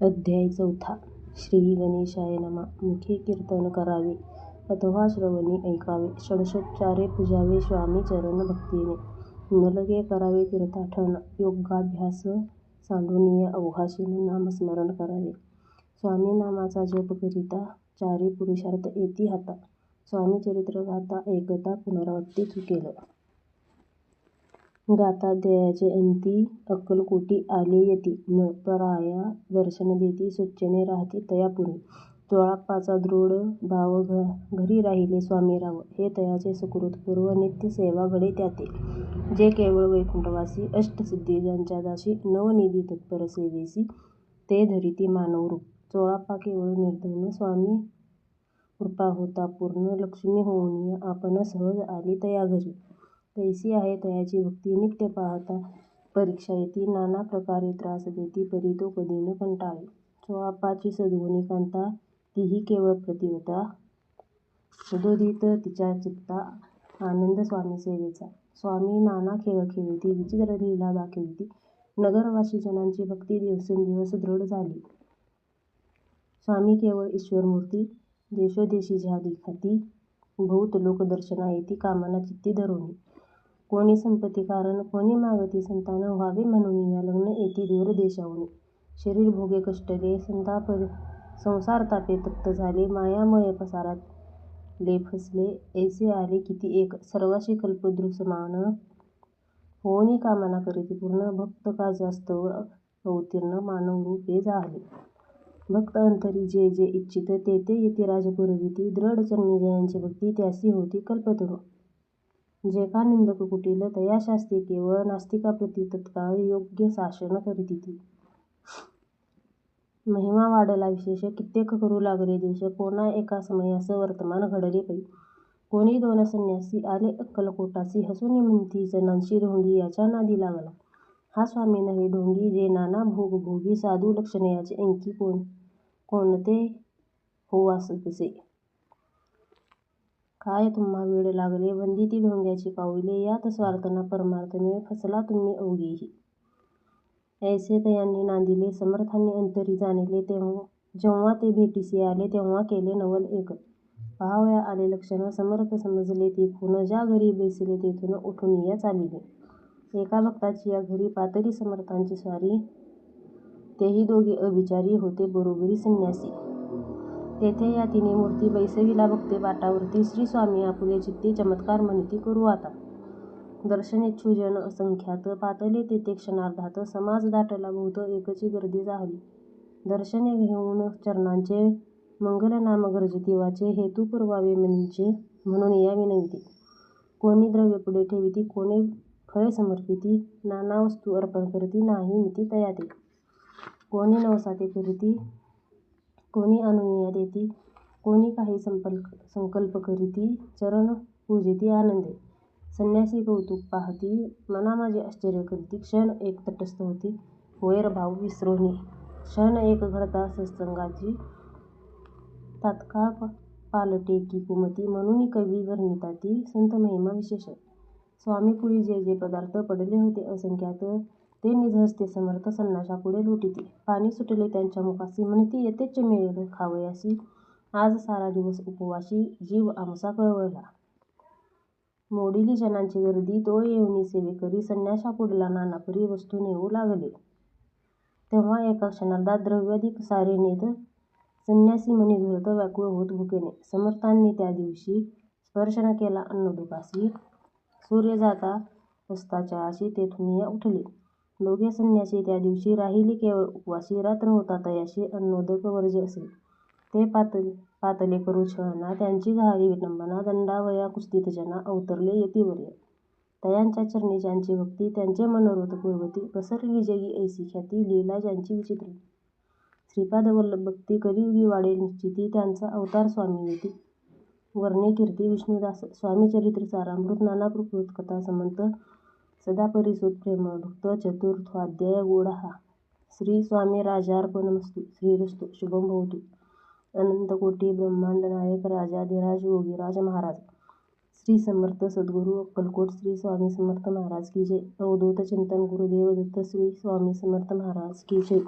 अध्याय चौथा. श्री गणेशाय नमः. मुखे कीर्तन करावे. अथवा श्रवणी ऐकावे. षडशोपचारे पूजावे स्वामी चरण भक्तीने नलगे करावे तीर्थाटन योगाभ्यास सांडूनिया अवघाशीन नामस्मरण करावे. स्वामी नामाचा जप करिता चारी पुरुषार्थ येती हाता. स्वामी चरित्र गाता ऐकता पुनरावृत्ती केलं. गाता द्यायचे अंती अक्कलकोटी आले यती. न पराया दर्शन देती सोच्चेने राहती तयापुरी चोळाप्पाचा दृढ भाव घरी राहिले स्वामी राव. हे तयाचे सुकृत पूर्व नित्य सेवा घडे त्याते जे केवळ वैकुंठवासी अष्टसिद्धी ज्यांच्या दासी नवनिधी तत्पर सेवेसी ते धरिती मानवरूप चोळाप्पा केवळ निर्धन स्वामी कृपा होता पूर्ण. लक्ष्मी होऊनिया आपण सहज आली तया घरी. कैसी आहे तयाची भक्ती नित्य पाहता परीक्षा येती नाना प्रकारे त्रास देती परी तो कधी न कंटाळे. चोळाप्पाची सद्गुणी कांता तीही केवळ पतिव्रता सदोदित तिच्या चित्ता आनंद स्वामी सेवेचा. स्वामी नाना खेळ खेळीती विचित्र लीला दाखविती. नगरवासी जनांची भक्ती दिवसेंदिवस दृढ झाली. स्वामी केवळ ईश्वरमूर्ती देशोदेशी झाली ख्याती बहुत लोक दर्शना येती कामना चित्ती धरुनी कोणी संपत्ती कारण कोणी मागती संतान व्हावे म्हणूनिया लग्न येती दूर देशाहुनी शरीर भोगे कष्टले संसारतापे तप्त झाले मायामय पसारात ले फसले ऐसे आले किती एक सर्वाशी कल्पद्रुमसमान होऊनी कामना करीती पूर्ण भक्त का जास्त अवतीर्ण मानवरूपे झाले. भक्त अंतरी जे जे इच्छित ते ते येते पुरविती दृढ चरणी जयांची भक्ती त्यासी होती कल्पतरू जे का निंदक कुटील तयाशास्त्री केवळ नास्तिकाप्रती तत्काळ योग्य शासन करिती महिमा वाढला विशेष कित्येक करू लागले देश कोणा एका समयास वर्तमान घडले पै कोणी दोन संन्यासी आले अक्कलकोटासी हसूनी म्हणती जनांशी ढोंगी याच्या नादी लागला. हा स्वामी नव्हे ढोंगी जे नाना भोग भोगी साधू अंकी कोण कोणते होवावसे काय तुम्हा वेड लागले? वंदिती ढोंग्याची पाऊले यात स्वार्थना ना फसला तुम्ही अवघेही. ऐसे तयांनी नांदिले समर्थांनी अंतरी जाणिले जेव्हा ते भेटीसी आले तेव्हा केले नवल एक. पहावया आले लक्षण समर्थ समजले तेथून ज्या घरी बैसले तेथून उठूनिया चालिले. एका भक्ताची या घरी पातळी समर्थांची स्वारी तेही दोघे अभिचारी होते बरोबरी संन्यासी. तेथे या तिन्ही मूर्ती बैसविला भक्ते पाटावरती श्री स्वामी आपुले चित्ती चमत्कार म्हणती करू आता. दर्शनेच्छुजन असंख्यात पातले तेथे क्षणार्धात समाज दाटला बहुत एकची गर्दी जाहली. दर्शने घेऊन चरणांचे मंगलनाम गर्जती वाचे हेतू पुरवावे म्हणजे म्हणून या विनंती. कोणी द्रव्य पुढे ठेविती कोणी फळे समर्पिती नाना वस्तू अर्पण करती नाही मिती तयाती कोणी नवसाते करिती कोणी अनुया देती कोणी काही संपल्क संकल्प करीती चरण पूजिती आनंदे. संन्यासी कौतुक पाहती मना माझे आश्चर्य करीती क्षण एक तटस्थ होती वैरभाव विसरोनी क्षण एक घडता सत्संगाची तात्काळ पालटे की कुमती म्हणूनी कवी वर्णिताती संत महिमा विशेष स्वामीपुढी जे जे पदार्थ पडले होते असंख्यात ते निजहस्ते समर्थ सन्नाशापुढे लोटीती पाणी सुटले त्यांच्या मुखासी म्हणती यथेच्छ मिळेल खावयासी आज सारा दिवस उपवासी जीव आमचा कळवळला. मोडीली जनांची गर्दी तो येऊनी सेवेकरी संन्याशापुढला नानापरी वस्तू नेऊ लागले. तेव्हा एका क्षणार्धात द्रव्याधिक सारे नेत संन्यासी मनी झुरत व्याकुळ होत भुकेने. समर्थांनी त्या दिवशी स्पर्श न केला अन्नोदकासी सूर्य जाता अस्ताचळासी तेथून उठले. दोघे संन्यासी त्या दिवशी राहिली केवळ उपवासी. रात्र होता तयाशी अन्नोदक वर्ज्य असे. ते पातले करू छळना त्यांची झाली विटंबना दंडावया कुस्तीत जना अवतरले यतिवर्य तयांच्या चरणी ज्यांची भक्ती त्यांचे मनोरथ पुरवती पसरली जगी ऐसी ख्याती लीला ज्यांची विचित्र. श्रीपाद वल्लभ भक्ती कलियुगी वाढेल निश्चिती त्यांचा अवतार स्वामी येती. वर्णे कीर्ती विष्णुदास स्वामी चरित्र सारामृत नाना प्रकृत कथा समंत सदापरिसुत प्रेमळ भक्त चतुर्थोऽध्याय गोड हा. श्री स्वामी राजार्पणमस्तु श्रीरस्तु शुभं भवतु. अनंतकोटी ब्रह्मांड नायक राजाधिराज योगीराज महाराज. श्री समर्थ सद्गुरू अक्कलकोट श्री स्वामी समर्थ महाराज की जय. अवधूत चिंतन गुरुदेव दत्त श्री स्वामी समर्थ महाराज की जय.